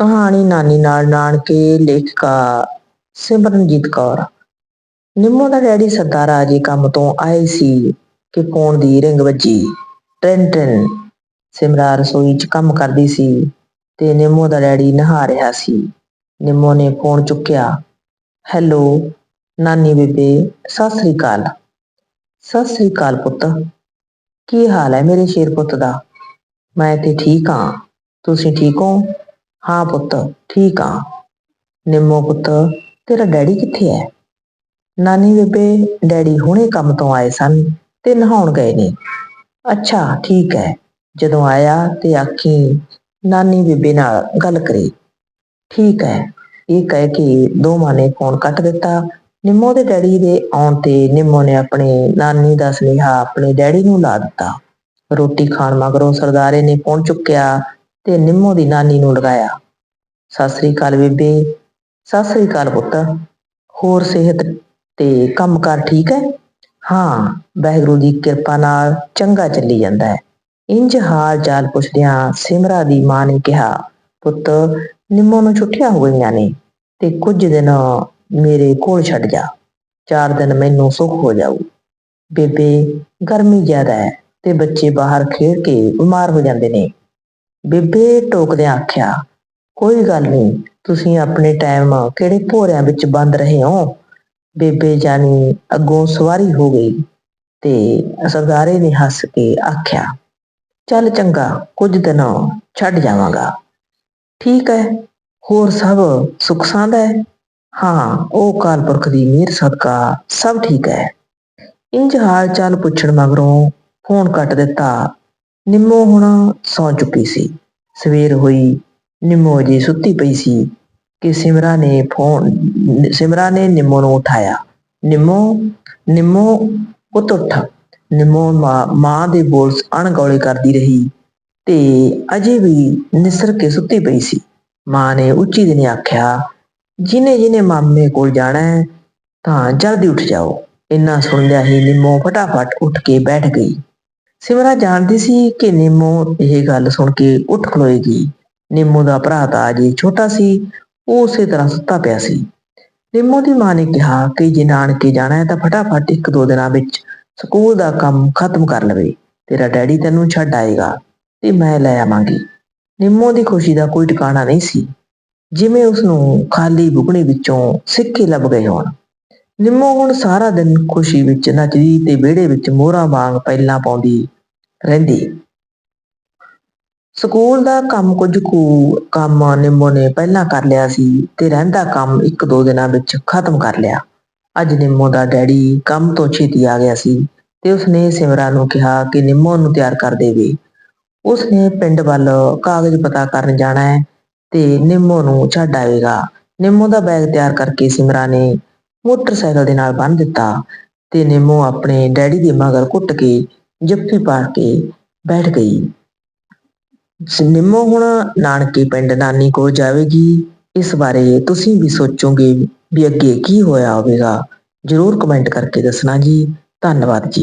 ਕਹਾਣੀ ਨਾਨੀ ਨਾਲ ਨਾਨਕੇ ਲੇਖਿਕਾ ਸਿਮਰਨਜੀਤ ਕੌਰ। ਨਿੰਮੋ ਦਾ ਡੈਡੀ ਸਰਦਾਰਾ ਜੀ ਕੰਮ ਤੋਂ ਆਏ ਸੀ ਕਿ ਫੋਨ ਦੀ ਰਿੰਗ ਵੱਜੀ। ਟਿਨ ਟਿਨ ਸਿਮਰਾ ਰਸੋਈ 'ਚ ਕੰਮ ਕਰਦੀ ਸੀ ਤੇ ਨਿੰਮੋ ਦਾ ਡੈਡੀ ਨਹਾ ਰਿਹਾ ਸੀ। ਨਿੰਮੋ ਨੇ ਫੋਨ ਚੁੱਕਿਆ, ਹੈਲੋ, ਨਾਨੀ ਬੇਬੇ, ਸਤਿ ਸ੍ਰੀ ਅਕਾਲ। ਸਤਿ ਸ੍ਰੀ ਅਕਾਲ ਪੁੱਤ। ਕੀ ਹਾਲ ਹੈ ਮੇਰੇ ਸ਼ੇਰ ਪੁੱਤ ਦਾ? ਮੈਂ ਤੇ ਠੀਕ ਹਾਂ। ਤੁਸੀਂ ਠੀਕ ਹੋ? ਹਾਂ ਪੁੱਤ, ਠੀਕ ਆ। ਨਿੰਮੋ ਪੁੱਤ, ਤੇਰਾ ਡੈਡੀ ਕਿੱਥੇ ਹੈ ਨਾਨੀ ਬੇਬੇ, ਡੈਡੀ ਹੁਣੇ ਕੰਮ ਤੋਂ ਆਏ ਸਨ ਤੇ ਨਹਾਉਣ ਗਏ ਨੇ। ਅੱਛਾ, ਠੀਕ ਹੈ ਜਦੋਂ ਆਇਆ ਤੇ ਆਖੀ, ਨਾਨੀ ਬੇਬੇ ਨਾਲ ਗੱਲ ਕਰੇ। ਠੀਕ ਹੈ ਇਹ ਕਹਿ ਕੇ ਦੋਵਾਂ ਨੇ ਫੋਨ ਕੱਟ ਦਿੱਤਾ। ਨਿੰਮੋ ਦੇ ਡੈਡੀ ਦੇ ਆਉਣ ਤੇ ਨਿੰਮੋ ਨੇ ਆਪਣੇ ਨਾਨੀ ਦਾ ਸੁਨੇਹਾ ਆਪਣੇ ਡੈਡੀ ਨੂੰ ਲਾ ਦਿੱਤਾ। ਰੋਟੀ ਖਾਣ ਮਗਰੋਂ ਸਰਦਾਰੇ ਨੇ ਫੋਨ ਚੁੱਕਿਆ। ਤੇ ਨਿੰਮੋ ਦੀ ਨਾਨੀ ਨੂੰ ਲਗਾਇਆ। ਸਤਿ ਸ੍ਰੀ ਅਕਾਲ ਬੇਬੇ। ਸਤਿ ਸ੍ਰੀ ਅਕਾਲ ਪੁੱਤ। ਹੋਰ ਸਿਹਤ ਤੇ ਕੰਮਕਾਰ ਠੀਕ ਹੈ? ਹਾਂ, ਵਾਹਿਗੁਰੂ ਦੀ ਕਿਰਪਾ ਨਾਲ ਚੰਗਾ ਚੱਲੀ ਜਾਂਦਾ ਹੈ। ਇੰਜ ਹਾਲ ਚਾਲ ਪੁੱਛਦਿਆਂ ਸਿਮਰਾ ਦੀ ਮਾਂ ਨੇ ਕਿਹਾ, ਪੁੱਤ, ਨਿੰਮੋ ਨੂੰ ਛੁੱਟੀਆਂ ਹੋ ਗਈਆਂ ਨੇ ਤੇ ਕੁਝ ਦਿਨ ਮੇਰੇ ਕੋਲ ਛੱਡ ਜਾ। ਚਾਰ ਦਿਨ ਮੈਨੂੰ ਸੁੱਖ ਹੋ ਜਾਊ। ਬੇਬੇ, ਗਰਮੀ ਜ਼ਿਆਦਾ ਹੈ ਤੇ ਬੱਚੇ ਬਾਹਰ ਖੇਡ ਕੇ ਬਿਮਾਰ ਹੋ ਜਾਂਦੇ ਨੇ। ਬੇਬੇ ਟੋਕਦਿਆਂ ਆਖਿਆ, ਕੋਈ ਗੱਲ ਨਹੀਂ ਤੁਸੀਂ ਆਪਣੇ ਟਾਈਮ ਕਿਹੜੇ ਭੋਰਿਆਂ ਵਿੱਚ ਬੰਦ ਰਹੇ ਹੋ? ਬੇਬੇ ਜਾਨੀ ਅੱਗੋਂ ਸਵਾਰੀ ਹੋ ਗਈ ਤੇ ਸਰਦਾਰੇ ਨੇ ਹੱਸ ਕੇ ਆਖਿਆ, ਚੱਲ ਚੰਗਾ, ਕੁਝ ਦਿਨ ਛੱਡ ਜਾਵਾਂਗਾ। ਠੀਕ ਹੈ, ਹੋਰ ਸਭ ਸੁੱਖ ਸਾਂਦ ਹੈ? ਹਾਂ, ਉਹ ਕਾਲ ਪੁਰਖ ਦੀ ਮਿਹਰ, ਸਦਕਾ ਸਭ ਠੀਕ ਹੈ। ਇੰਜ ਹਾਲ ਚਾਲ ਪੁੱਛਣ ਮਗਰੋਂ ਫੋਨ ਕੱਟ ਦਿੱਤਾ ਨਿੰਮੋ ਹੁਣ ਸੌਂ ਚੁੱਕੀ ਸੀ। ਸਵੇਰ ਹੋਈ, ਨਿੰਮੋ ਜੀ ਸੁੱਤੀ ਪਈ ਸੀ ਕਿ ਸਿਮਰਾ ਨੇ ਫੋਨ, ਸਿਮਰਾ ਨੇ ਨਿੰਮੋ ਨੂੰ ਉਠਾਇਆ। ਨਿੰਮੋ ਨਿੰਮੋ, ਪੁੱਤ ਉੱਠ। ਨਿੰਮੋ ਮਾਂ ਮਾਂ ਦੇ ਬੋਲ ਅਣਗੌਲੇ ਕਰਦੀ ਰਹੀ ਤੇ ਅਜੇ ਵੀ ਨਿਸਰ ਕੇ ਸੁੱਤੀ ਪਈ ਸੀ। ਮਾਂ ਨੇ ਉੱਚੀ ਦਿਨੇ ਆਖਿਆ, ਜਿਨੇ ਜਿਨੇ ਮਾਮੇ ਕੋਲ ਜਾਣਾ ਹੈ, ਤਾਂ ਜਲਦੀ ਉੱਠ ਜਾਓ। ਇੰਨਾ ਸੁਣਦਿਆਂ ਹੀ ਨਿੰਮੋ ਫਟਾਫਟ ਉੱਠ ਕੇ ਬੈਠ ਗਈ। ਸਿਮਰਾ ਜਾਣਦੀ ਸੀ ਕਿ ਨਿੰਮੋ ਇਹ ਗੱਲ ਸੁਣ ਕੇ ਉੱਠ ਖਲੋਏਗੀ ਨਿੰਮੋ ਦਾ ਭਰਾ ਤਾਂ ਅਜੇ ਛੋਟਾ ਸੀ, ਉਹ ਉਸੇ ਤਰ੍ਹਾਂ ਸੁੱਤਾ ਪਿਆ ਸੀ। ਨਿੰਮੋ ਦੀ ਮਾਂ ਨੇ ਕਿਹਾ ਕਿ ਜੇ ਨਾਨਕੇ ਜਾਣਾ ਹੈ ਤਾਂ ਫਟਾਫਟ ਇੱਕ ਦੋ ਦਿਨਾਂ ਵਿੱਚ ਸਕੂਲ ਦਾ ਕੰਮ ਖਤਮ ਕਰ ਲਵੇ। ਤੇਰਾ ਡੈਡੀ ਤੈਨੂੰ ਛੱਡ ਆਏਗਾ ਤੇ ਮੈਂ ਲੈ ਆਵਾਂਗੀ। ਨਿੰਮੋ ਦੀ ਖੁਸ਼ੀ ਦਾ ਕੋਈ ਟਿਕਾਣਾ ਨਹੀਂ ਸੀ। ਜਿਵੇਂ ਉਸ ਨੂੰ ਖਾਲੀ ਬੁਗਣੇ ਵਿੱਚੋਂ ਸਿੱਕੇ ਲੱਭ ਗਏ ਹੋਣ। ਨਿੰਮੋ ਹੁਣ ਸਾਰਾ ਦਿਨ ਖੁਸ਼ੀ ਵਿੱਚ ਨੱਚਦੀ ਤੇ ਵਿਹੜੇ ਵਿੱਚ ਮੋਹਰਾਂ ਵਾਂਗ ਪਹਿਲਾਂ ਪਾਉਂਦੀ ਰਹਿੰਦੀ। ਸਕੂਲ ਦਾ ਕੰਮ ਕੁਝ ਕੁ ਕੰਮ ਨਿੰਮੋ ਨੇ ਪਹਿਲਾਂ ਕਰ ਲਿਆ ਸੀ ਤੇ ਰਹਿੰਦਾ ਕੰਮ ਇੱਕ ਦੋ ਦਿਨਾਂ ਵਿੱਚ ਖਤਮ ਕਰ ਲਿਆ। ਅੱਜ ਨਿੰਮੋ ਦਾ ਡੈਡੀ ਕੰਮ ਤੋਂ ਛੇਤੀ ਆ ਗਿਆ ਸੀ ਤੇ ਉਸਨੇ ਸਿਮਰਾ ਨੂੰ ਕਿਹਾ ਕਿ ਨਿੰਮੋ ਨੂੰ ਤਿਆਰ ਕਰ ਦੇਵੇ। ਉਸਨੇ ਪਿੰਡ ਵੱਲ ਕਾਗਜ਼ ਪਤਾ ਕਰਨ ਜਾਣਾ ਹੈ ਤੇ ਨਿੰਮੋ ਨੂੰ ਛੱਡ ਆਵੇਗਾ। ਨਿੰਮੋ ਦਾ ਬੈਗ ਤਿਆਰ ਕਰਕੇ ਸਿਮਰਾ ਨੇ ਮੋਟਰਸਾਈਕਲ ਦੇ ਨਾਲ ਬੰਨ੍ਹ ਦਿੱਤਾ ਤੇ ਨਿੰਮੋ ਆਪਣੇ ਡੈਡੀ ਦੇ ਮਗਰ ਘੁੱਟ ਕੇ ਜੱਫੀ ਪਾ ਕੇ ਬੈਠ ਗਈ। ਨਿੰਮੋ ਹੁਣ ਨਾਨਕੇ ਪਿੰਡ ਨਾਨੀ ਕੋਲ ਜਾਵੇਗੀ। ਇਸ ਬਾਰੇ ਤੁਸੀਂ ਵੀ ਸੋਚੋਗੇ ਵੀ ਅੱਗੇ ਕੀ ਹੋਇਆ ਹੋਵੇਗਾ। ਜਰੂਰ ਕਮੈਂਟ ਕਰਕੇ ਦੱਸਣਾ ਜੀ। ਧੰਨਵਾਦ ਜੀ।